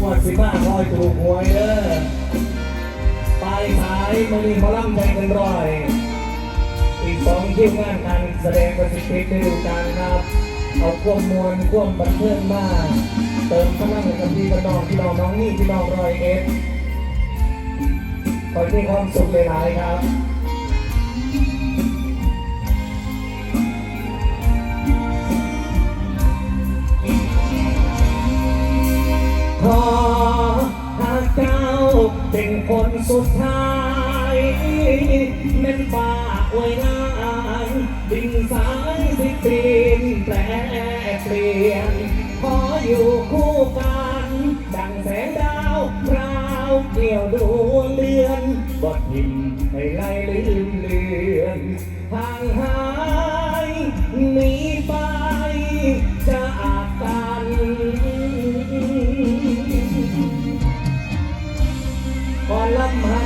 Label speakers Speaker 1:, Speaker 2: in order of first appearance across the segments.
Speaker 1: งวดสิมาคอยถูกหวยเด้อปลายสายมือนี้หมาล่ำใจกันร้อย อีกสองคิวงานการแสดงประสิทธิภาพดูการครับ เอาความวลความบันเทิงมาเติมพลังให้กับพี่กับน้องพี่น้องน้องนี่พี่น้องรอยเอ็ดขอให้มีความสุขหลายๆครับ เป็นคนสุดท้ายแม่นฟ้าอวยงานดินสายสิเปลี่ยนแปลเปลี่ยน ขออยู่คู่กัน ดังแสงดาวพราวเกี่ยวดวงเดือนบดหิมให้ไล่ลืมเลือนห่างหายนี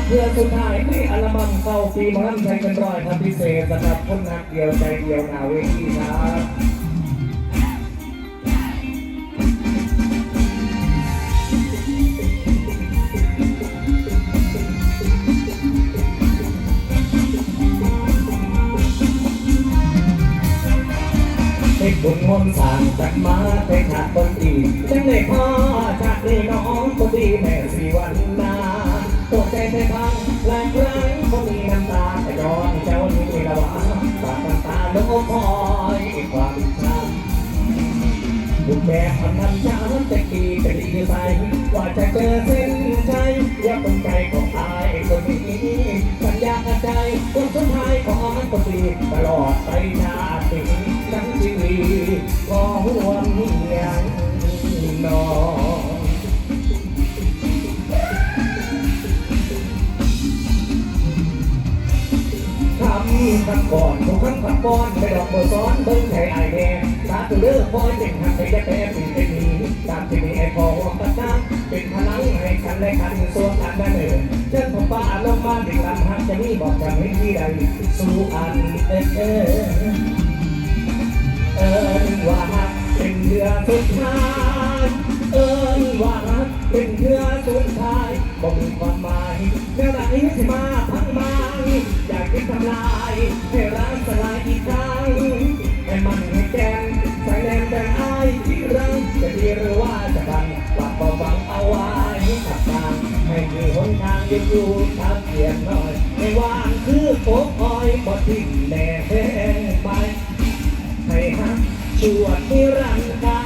Speaker 1: เพื่อสุดท้ายในอัลบั้มเก่าปีหมอลำใจเป็นร้อยครับพิเศษสำหรับคนนักเดียวใจเดียวหนาเวทีครับให้บุญมนสั่งจากมาไปขาดคนดีจังได้พ่อจากนี่น้องคนดีแม่สีวันากน้ำตาลงคอยความช้ำบุกแบกพันนันช้ำจะกี่จะดีใสว่าจะเจอเส้นใจอย่าเป็นใจของอายคนนี้สัญญาใจคนสุดท้ายของมันก็ดีตลอดไปำขับก่อนทุกครั้งขับก่อนไปดอกบัวซ้อนเบิ้งใจไอแดงตาตัวเลือกคอยเป็นหักใจจะแพ้เป็นเป็นหนีตามที่มีไอพอว่าปัดน้ำเป็นพลังให้กันและกันส่วนกันได้เลยเช่นผมป้าลงมาถึงลำหักจะมีบอกกันไม่ที่ใดสู้อันเออเอเอินว่าหักเป็นเรือสุดท้ายเอินว่าหักเป็นเรือสุดท้ายบ่มีความหมายแนวไหนที่มาพังมา อยากคิดทำลายให้ร้างสลายอีกครั้งให้มันให้แกนใส่แนมแต่อายที่รังจะดีหรือว่าจะบังหลับเบาๆเอาไว้ขับตามให้มีหนทางยืนอยู่ทางเปลี่ยนหน่อยไม่ว่างคือโป๊กอ้อยบ่ทิ้งแน่แห้งไปให้ฮักชวดนิรันดร์กา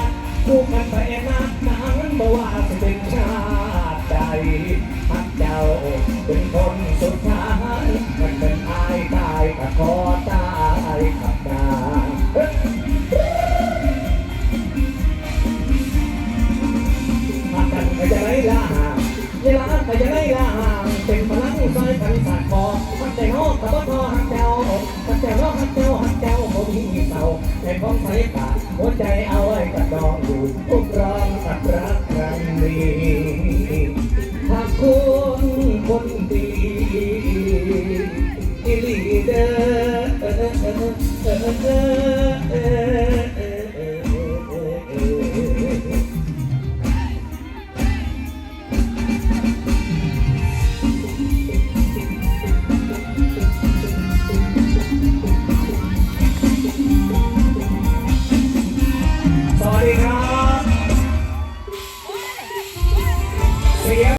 Speaker 1: คู่กันไปนักนานบ่ว่าจะเป็นชาติใดฮักเจ้าเป็นคนสุด เศร้าในของใส่ตาหัวใจเอาไว้กับดองอยู่อุ้มร้องกับรักครั้งนี้หากคุณคนดีอีลีเด้อ